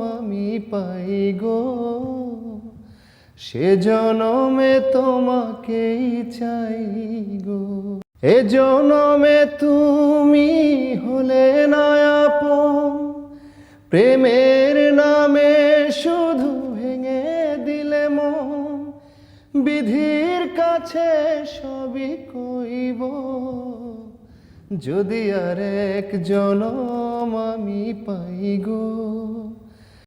আমি পাই গো। সে জনমে তোমাকেই চাই গো। এ জনমে তুমি হলে না আপন প্রেমের নামে শুধু ভেঙে দিলে মন। বিধির কাছে সবই কইব। যদি আর এক জনম আমি পাই গো।